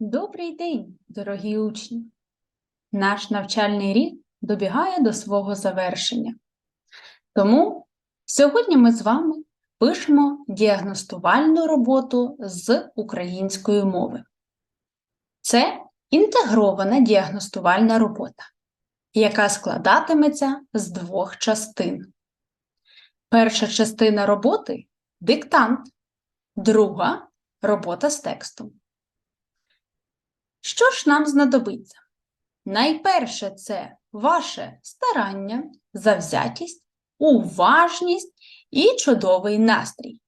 Добрий день, дорогі учні! Наш навчальний рік добігає до свого завершення. Тому сьогодні ми з вами пишемо діагностувальну роботу з української мови. Це інтегрована діагностувальна робота, яка складатиметься з двох частин. Перша частина роботи диктант, друга робота з текстом. Що ж нам знадобиться? Найперше це ваше старання, завзятість, уважність і чудовий настрій.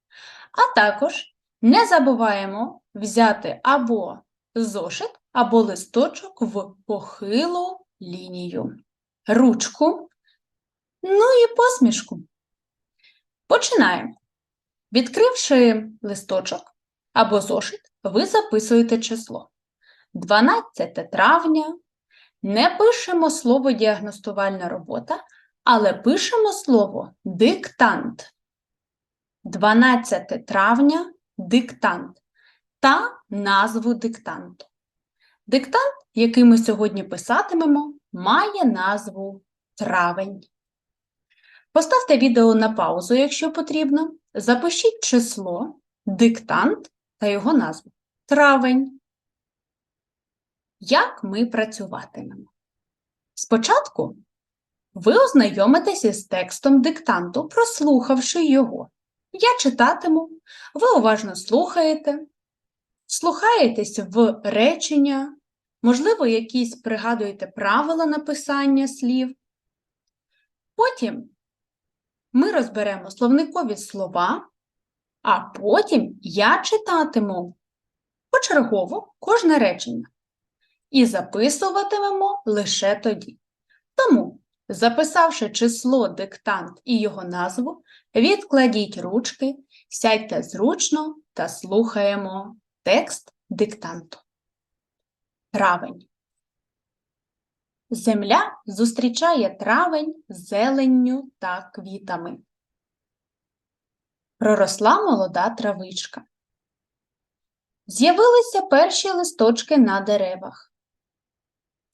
А також не забуваємо взяти або зошит, або листочок в похилу лінію, ручку, ну і посмішку. Починаємо. Відкривши листочок або зошит, ви записуєте число. 12 травня. Не пишемо слово діагностувальна робота, але пишемо слово диктант. 12 травня диктант та назву диктанту. Диктант, який ми сьогодні писатимемо, має назву травень. Поставте відео на паузу, якщо потрібно. Запишіть число, диктант та його назву. Травень. Як ми працюватимемо? Спочатку ви ознайомитесь із текстом диктанту, прослухавши його. Я читатиму, ви уважно слухаєте, слухаєтесь в речення, можливо, якісь пригадуєте правила написання слів. Потім ми розберемо словникові слова, а потім я читатиму почергово кожне речення і записуватимемо лише тоді. Тому, записавши число диктант і його назву, відкладіть ручки, сядьте зручно та слухаємо текст диктанту. Травень. Земля зустрічає травень зеленню та квітами. Проросла молода травичка. З'явилися перші листочки на деревах.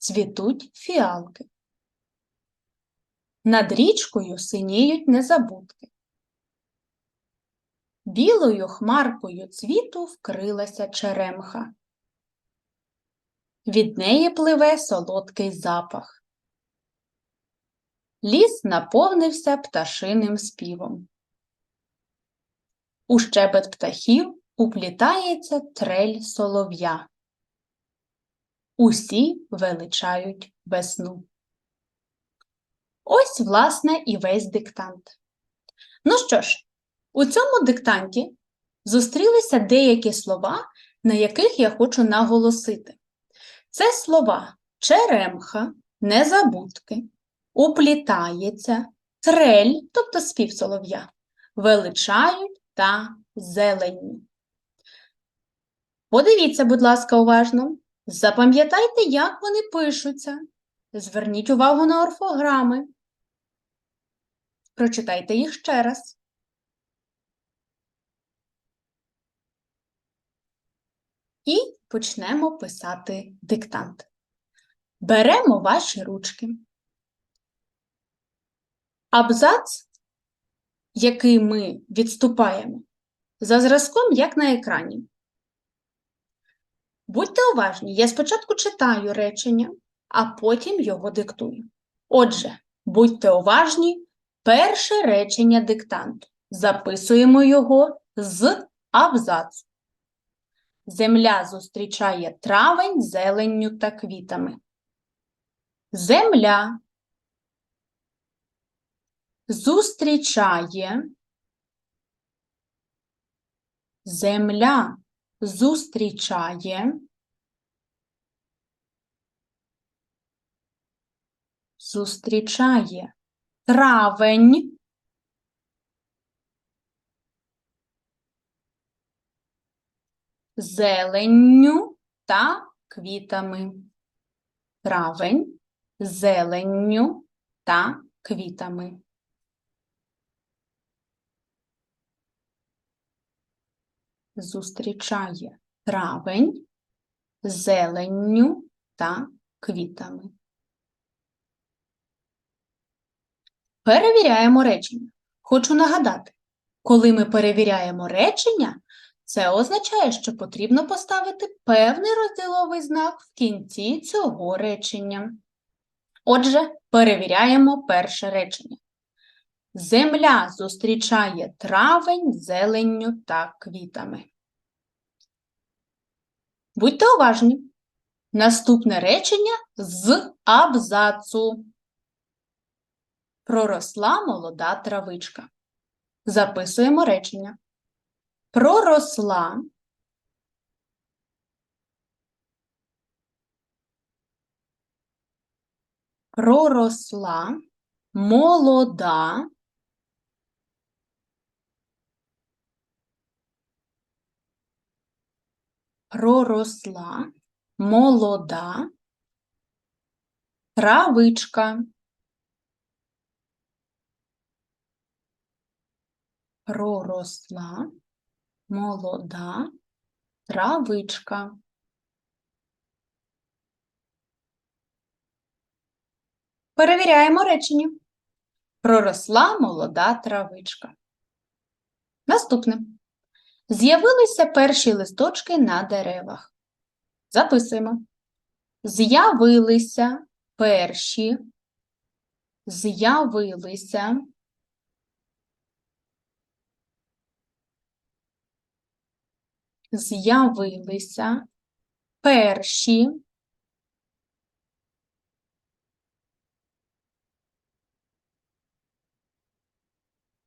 Цвітуть фіалки. Над річкою синіють незабудки. Білою хмаркою цвіту вкрилася черемха. Від неї пливе солодкий запах. Ліс наповнився пташиним співом. У щебет птахів уплітається трель солов'я. Усі величають весну. Ось, власне, і весь диктант. Ну що ж, у цьому диктанті зустрілися деякі слова, на яких я хочу наголосити. Це слова черемха, незабудки, уплітається, трель, тобто спів солов'я, величають та зелені. Подивіться, будь ласка, уважно. Запам'ятайте, як вони пишуться. Зверніть увагу на орфограми. Прочитайте їх ще раз. І почнемо писати диктант. Беремо ваші ручки. Абзац, який ми відступаємо, за зразком, як на екрані. Будьте уважні, я спочатку читаю речення, а потім його диктую. Отже, будьте уважні, перше речення диктанту. Записуємо його з абзацу. Земля зустрічає травень зеленню та квітами. Земля зустрічає земля зустрічає зустрічає травень зеленню та квітами. Травень зеленню та квітами. Зустрічає травень зеленню та квітами. Перевіряємо речення. Хочу нагадати, коли ми перевіряємо речення, це означає, що потрібно поставити певний розділовий знак в кінці цього речення. Отже, перевіряємо перше речення. Земля зустрічає травень зеленню та квітами. Будьте уважні. Наступне речення з абзацу. Проросла молода травичка. Записуємо речення. Проросла проросла молода проросла молода травичка. Проросла молода травичка. Перевіряємо речення. Проросла молода травичка. Наступне. З'явилися перші листочки на деревах. Записуємо. З'явилися перші. З'явилися. З'явилися перші.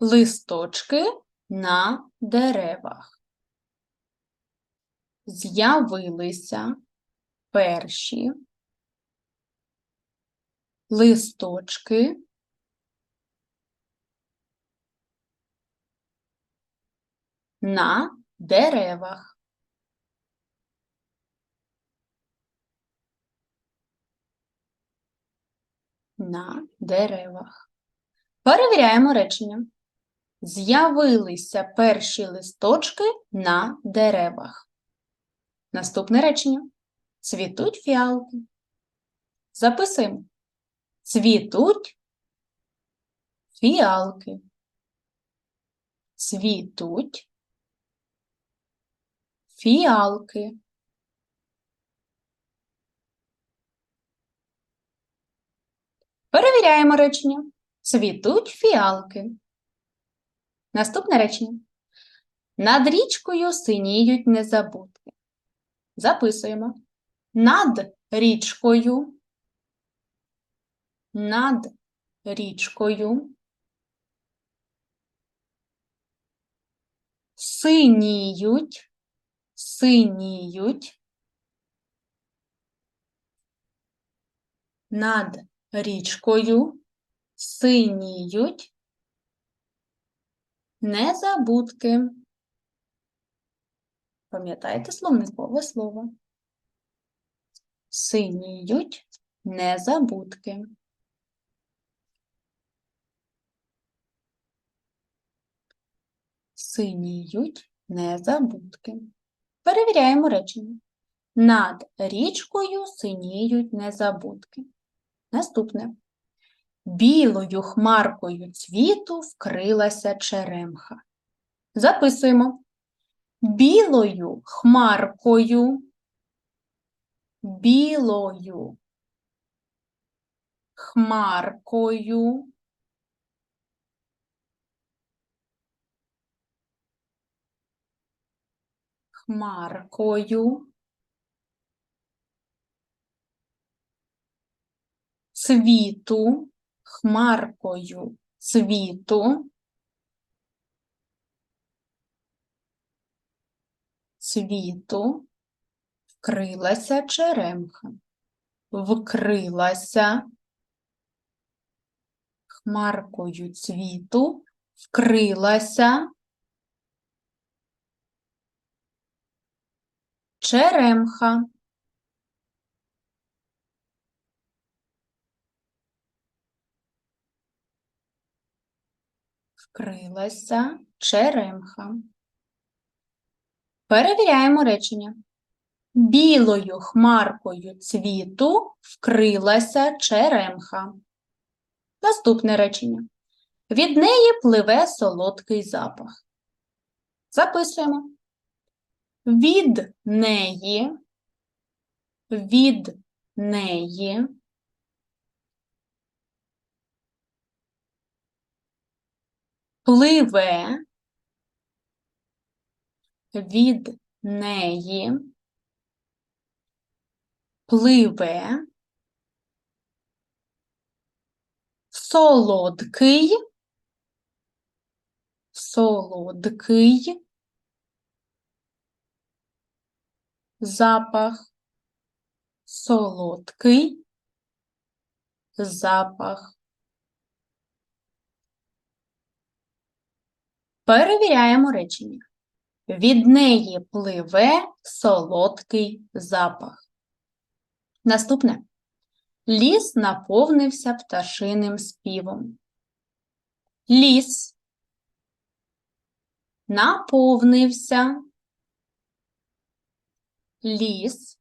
листочки на деревах. З'явилися перші листочки на деревах. На деревах. Перевіряємо речення. З'явилися перші листочки на деревах. Наступне речення. Цвітуть фіалки. Записуємо. Цвітуть фіалки. Цвітуть фіалки. Перевіряємо речення. Цвітуть фіалки. Наступне речення. Над річкою синіють незабудки. Записуємо. Над річкою. Над річкою. Синіють. Синіють. Над річкою синіють Незабудки. Пам'ятаєте словникове слово? Синіють незабудки. Синіють незабудки. Перевіряємо речення. Над річкою синіють незабудки. Наступне. Білою хмаркою цвіту вкрилася черемха. Записуємо. Білою хмаркою, білою хмаркою хмаркою цвіту хмаркою цвіту, цвіту вкрилася черемха, вкрилася хмаркою цвіту, вкрилася черемха. Вкрилася черемха. Перевіряємо речення. Білою хмаркою цвіту вкрилася черемха. Наступне речення. Від неї пливе солодкий запах. Записуємо. Від неї, від неї пливе від неї пливе солодкий солодкий запах солодкий запах Перевіряємо речення. Від неї пливе солодкий запах. Наступне. Ліс наповнився пташиним співом. Ліс наповнився. Ліс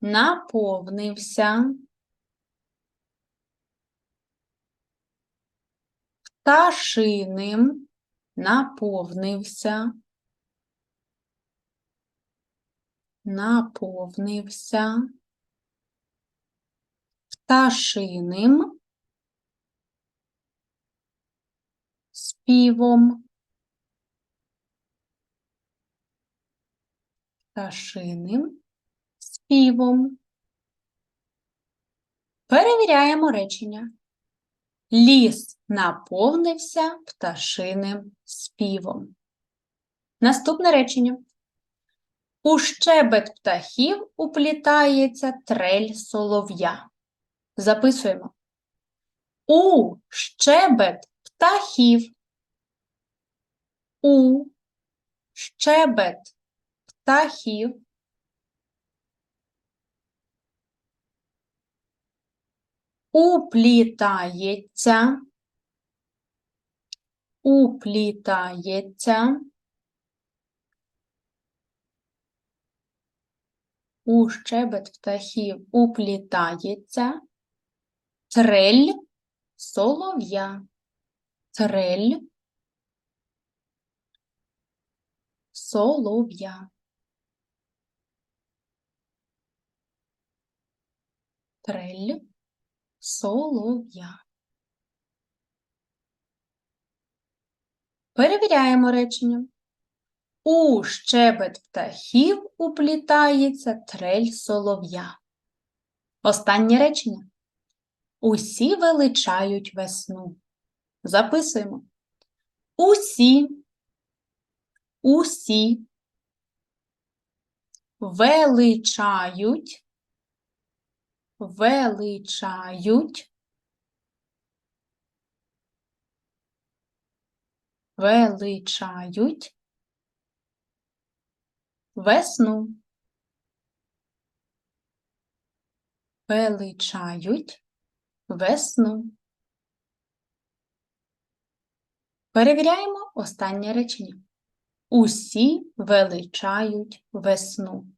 наповнився. Пташиним наповнився. Наповнився. Пташиним співом. Пташиним співом. Перевіряємо речення. Ліс наповнився пташиним співом. Наступне речення. У щебет птахів уплітається трель солов'я. Записуємо. У щебет птахів. У щебет птахів. Уплітається. Уплітається. У щебет птахів уплітається. Трель солов'я. Трель солов'я. Трель солов'я. Перевіряємо речення. У щебет птахів уплітається трель солов'я. Останнє речення. Усі величають весну. Записуємо. Усі, усі величають, величають, величають весну. Величають весну. Перевіряємо останнє речення. Усі величають весну.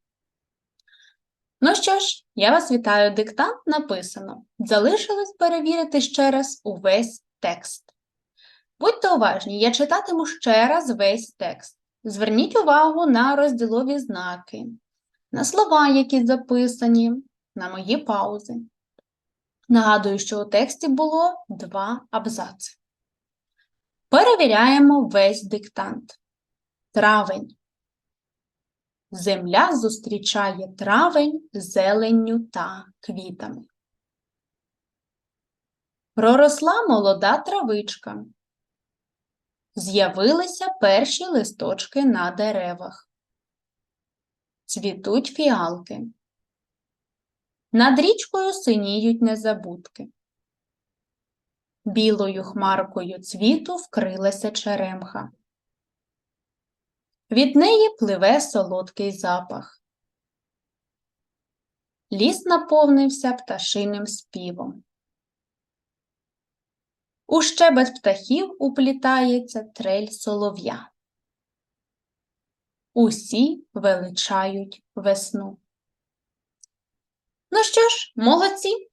Ну що ж, я вас вітаю, диктант написано. Залишилось перевірити ще раз увесь текст. Будьте уважні, я читатиму ще раз весь текст. Зверніть увагу на розділові знаки, на слова, які записані, на мої паузи. Нагадую, що у тексті було два абзаци. Перевіряємо весь диктант. Травень. Земля зустрічає травень зеленню та квітами. Проросла молода травичка. З'явилися перші листочки на деревах. Цвітуть фіалки. Над річкою синіють незабудки. Білою хмаркою цвіту вкрилася черемха. Від неї пливе солодкий запах. Ліс наповнився пташиним співом. У щебет птахів уплітається трель солов'я. усі величають весну. Ну що ж, молодці!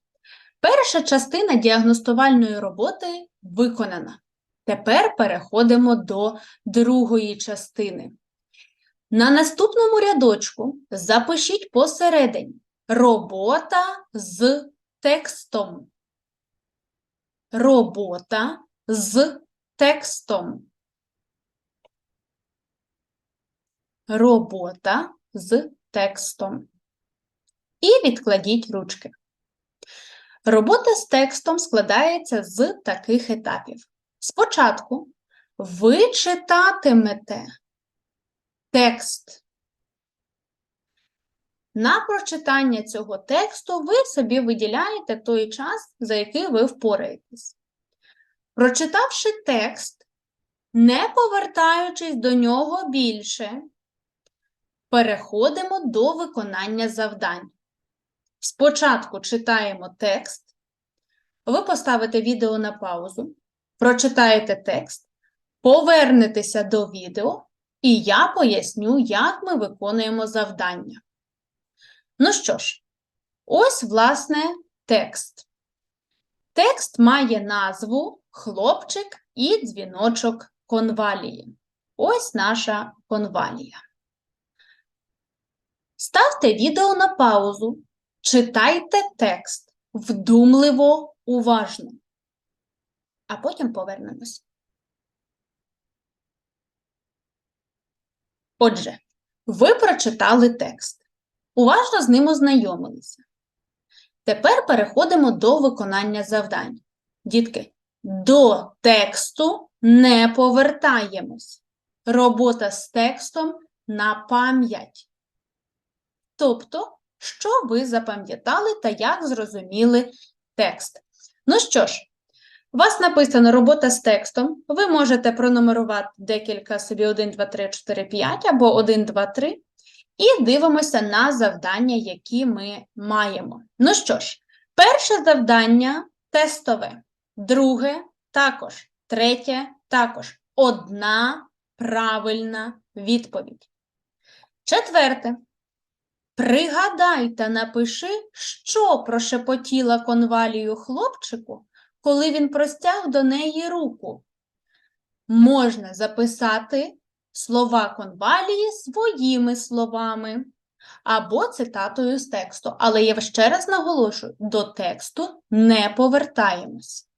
Перша частина діагностувальної роботи виконана. Тепер переходимо до другої частини. На наступному рядочку запишіть посередині робота з текстом. Робота з текстом. Робота з текстом. І відкладіть ручки. Робота з текстом складається з таких етапів. Спочатку ви читатимете текст. На прочитання цього тексту ви собі виділяєте той час, за який ви впораєтесь. Прочитавши текст, не повертаючись до нього більше, переходимо до виконання завдань. Спочатку читаємо текст, ви поставите відео на паузу, прочитаєте текст, повернетеся до відео, і я поясню, як ми виконуємо завдання. Ну що ж, ось, власне, текст. Текст має назву Хлопчик і дзвіночок конвалії. Ось наша конвалія. Ставте відео на паузу, читайте текст вдумливо, уважно, а потім повернемось. Отже, ви прочитали текст. Уважно з ним ознайомилися. Тепер переходимо до виконання завдань. Дітки, до тексту не повертаємось. Робота з текстом на пам'ять. Тобто, що ви запам'ятали та як зрозуміли текст. Ну що ж, у вас написано робота з текстом. Ви можете пронумерувати декілька собі 1, 2, 3, 4, 5 або 1, 2, 3. І дивимося на завдання, які ми маємо. Ну що ж, перше завдання тестове, друге також, третє також. Одна правильна відповідь. Четверте. Пригадай та напиши, що прошепотіла конвалію хлопчику, коли він простяг до неї руку. Можна записати слова конвалії своїми словами або цитатою з тексту. Але я ще раз наголошую: до тексту не повертаємось.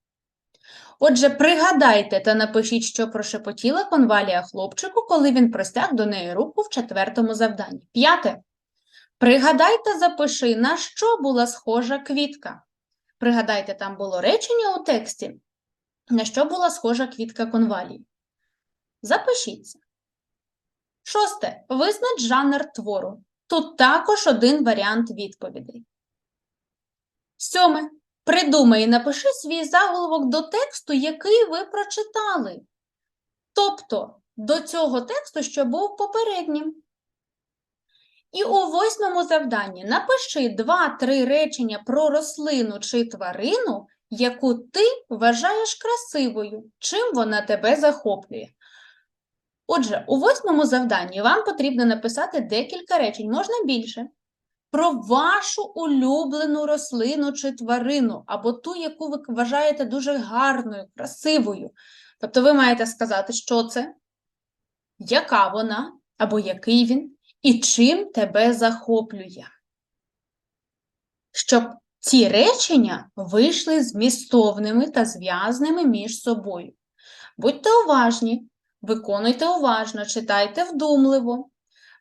Отже, пригадайте та напишіть, що прошепотіла конвалія хлопчику, коли він простяг до неї руку в четвертому завданні. П'яте. Пригадай та запиши, на що була схожа квітка. Пригадайте, там було речення у тексті, на що була схожа квітка конвалії. Запишіться. Шосте. Визнач жанр твору. Тут також один варіант відповідей. Сьоме. Придумай і напиши свій заголовок до тексту, який ви прочитали. Тобто до цього тексту, що був попереднім. І у восьмому завданні напиши два-три речення про рослину чи тварину, яку ти вважаєш красивою, чим вона тебе захоплює. Отже, у восьмому завданні вам потрібно написати декілька речень, можна більше, про вашу улюблену рослину чи тварину, або ту, яку ви вважаєте дуже гарною, красивою. Тобто ви маєте сказати, що це, яка вона, або який він, і чим тебе захоплює. Щоб ці речення вийшли змістовними та зв'язними між собою. Будьте уважні, Виконуйте уважно, читайте вдумливо.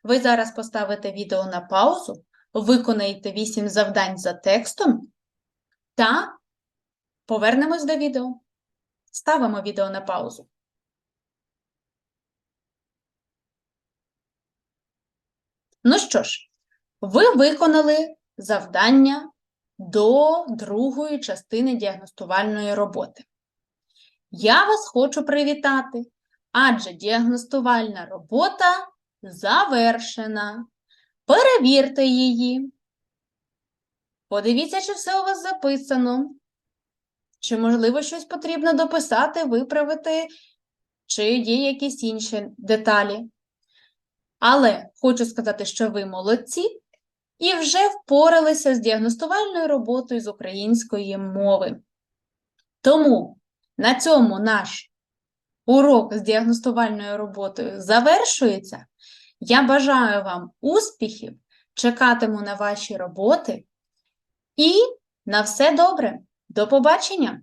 Ви зараз поставите відео на паузу, виконаєте 8 завдань за текстом та повернемось до відео. Ставимо відео на паузу. Ну що ж, ви виконали завдання до другої частини діагностувальної роботи. Я вас хочу привітати адже діагностувальна робота завершена. Перевірте її. Подивіться, чи все у вас записано. Чи, можливо, щось потрібно дописати, виправити, чи є якісь інші деталі. Але хочу сказати, що ви молодці і вже впоралися з діагностувальною роботою з української мови. Тому на цьому наш урок з діагностувальною роботою завершується. Я бажаю вам успіхів, чекатиму на ваші роботи і на все добре. До побачення!